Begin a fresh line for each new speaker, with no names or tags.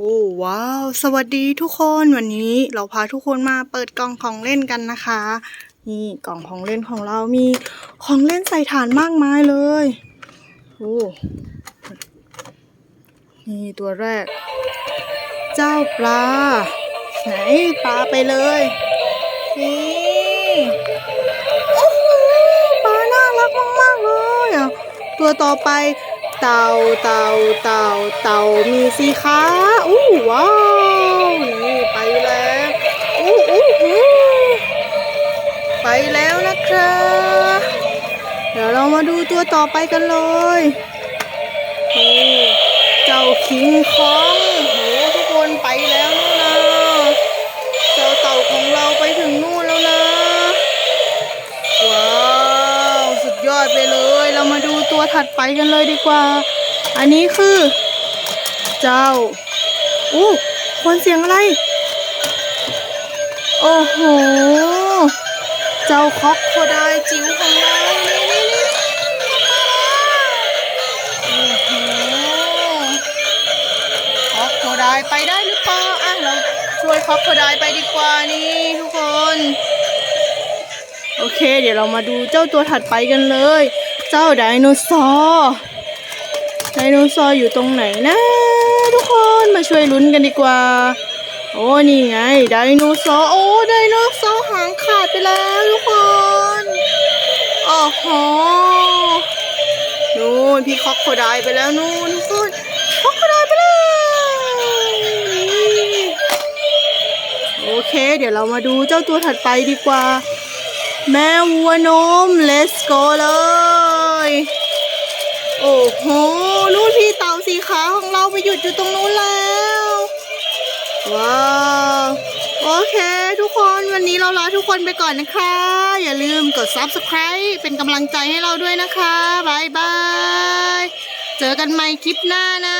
โอ้ว้าว สวัสดีทุกคนวันนี้เราพาทุกคนมาเปิดกล่องของเล่นกันนะคะ นี่กล่องของเล่นของเรามีของเล่นใส่ฐานมากมายเลยโอ้นี่ตัวแรก เจ้าปลา ไหนปลาไปเลยนี่โอ้โหปลาน่ารักมากๆเลยอะตัวต่อไป เต่าเต่าเต่าเต่ามีสีขาอู้ว้าวนี่ไปแล้วอู้อู้อู้ไปแล้วนะครับเดี๋ยวเรามาดูตัวต่อไปกันเลยนี่เจ้าคิงคอง เรามาดูตัวถัดไปกันเลยดีกว่า อันนี้คือ เจ้าอู้คนเสียงอะไร โอ้โห เจ้าคอกโคไดจิ๋วของเราโอ้โหคอกโคไดไปได้หรือเปล่าอะเราช่วยคอกโคไดไปดีกว่านี่ทุกคน โอเค เดี๋ยวเรามาดูเจ้าตัวถัดไปกันเลย เจ้าไดโนเสาร์ไดโนเสาร์อยู่ตรงไหนนะ ทุกคนมาช่วยลุ้นกันดีกว่า โอ้นี่ไงไดโนเสาร์โอ้ไดโนเสาร์หางขาดไปแล้วทุกคนโอ้โหนู่นพี่คอกโคไดไปแล้วนู่นทุกคนคอกโคไดไปแล้วโอเค เดี๋ยวเรามาดูเจ้าตัวถัดไปดีกว่า แม่วัวนม let's go เลย โอ้โหนู่นพี่เต่าสีขาวของเราไปหยุดอยู่ตรงนู้นแล้ว ว้าวโอเค ทุกคนวันนี้เราลาทุกคนไปก่อนนะคะ อย่าลืมกด subscribe เป็นกำลังใจให้เราด้วยนะคะบายบาย เจอกันใหม่คลิปหน้านะ